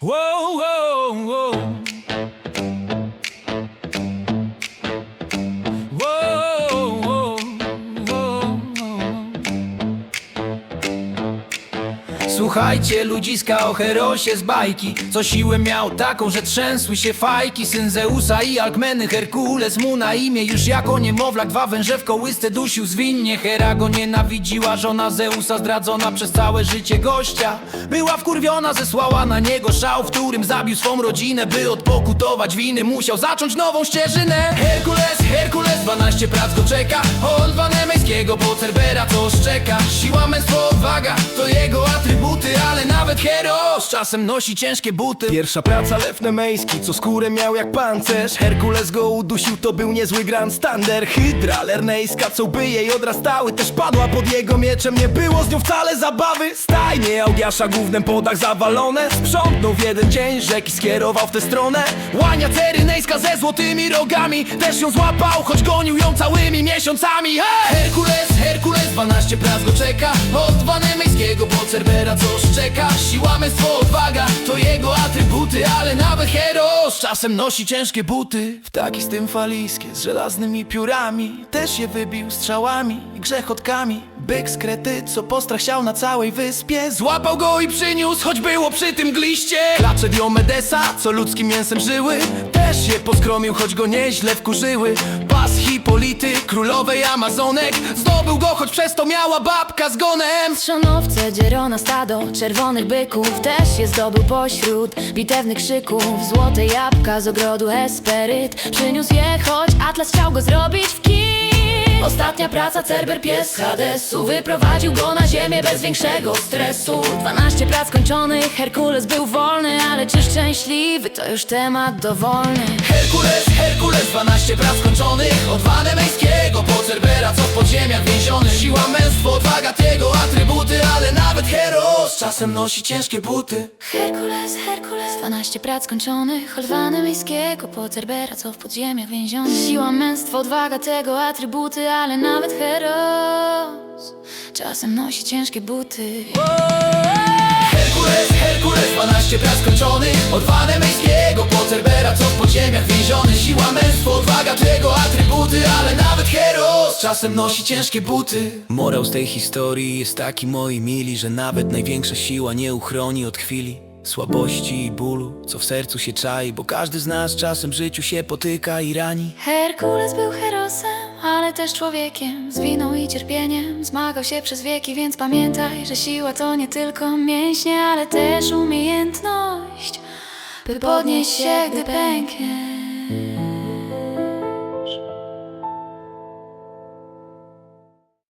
Whoa, Słuchajcie ludziska o Herosie z bajki. Co siłę miał taką, że trzęsły się fajki. Syn Zeusa i Alkmeny, Herkules mu na imię. Już jako niemowlak dwa węże w kołysce dusił zwinnie. Hera go nienawidziła, żona Zeusa zdradzona przez całe życie gościa. Była wkurwiona, zesłała na niego szał W którym zabił swą rodzinę, by odpokutować winy. Musiał zacząć nową ścieżynę. Herkules, Herkules, 12 prac go czeka. Od Vanemejskiego po Cerbera to szczeka Siła, męstwo, odwaga, Ale nawet hero z czasem nosi ciężkie buty. Pierwsza praca Lew Nemejski, co skórę miał jak pancerz. Herkules go udusił, to był niezły Grand Stander Hydra lernejska, co by jej odrastały Też padła pod jego mieczem, nie było z nią wcale zabawy. Stajnie Augiasza głównym po dach zawalone. Sprzątnął w jeden dzień, rzeki skierował w tę stronę. Łania Cerynejska ze złotymi rogami. Też ją złapał, choć gonił ją całymi miesiącami. Hej! Herkules, Herkules, 12 prac go czeka. Od Vanemejskiego po Cerbera co szczeka Siła, męstwo, odwaga, to jego atrybuty Ale nawet hero z czasem nosi ciężkie buty. Ptaki stymfaliskie z żelaznymi piórami. Też je wybił strzałami i grzechotkami Byk z krety, co postrach siał na całej wyspie. Złapał go i przyniósł, choć było przy tym gliście. Klacze Diomedesa, co ludzkim mięsem żyły. Też je poskromił, choć go nieźle wkurzyły. Pas Hipolity, królowej Amazonek. Zdobył go, choć przez to miała babka z gonem. Trzonowce, dzierona stado czerwonych byków. Też je zdobył pośród bitewnych krzyków. Złote jabłka z ogrodu Esperyt Przyniósł je, choć Atlas chciał go zrobić w kij Ostatnia praca Cerber pies Hadesu. Wyprowadził go na ziemię bez większego stresu. 12 prac kończonych, Herkules był wolny Ale czy szczęśliwy, to już temat dowolny? Herkules, Herkules, 12 prac skończonych Od Vanemejskiego po Cerbera, co w podziemiach więziony. Siła, męstwo, odwaga, tego czasem nosi ciężkie buty. Herkules, Herkules. 12 prac kończonych Od Vanemejskiego po Cerbera, co w podziemiach więziony. Siła, męstwo, odwaga, tego atrybuty Ale nawet heros. Czasem nosi ciężkie buty. Herkules, Herkules, 12 prac skończonych Od Vanemejskiego po Cerbera, co w podziemiach więziony. Siła, męstwo, odwaga, tego czasem nosi ciężkie buty. Morał z tej historii jest taki moi mili Że nawet największa siła nie uchroni od chwili Słabości i bólu, co w sercu się czai Bo każdy z nas czasem w życiu się potyka i rani. Herkules był herosem, ale też człowiekiem Z winą i cierpieniem. Zmagał się przez wieki Więc pamiętaj, że siła to nie tylko mięśnie Ale też umiejętność By podnieść się, gdy pęknie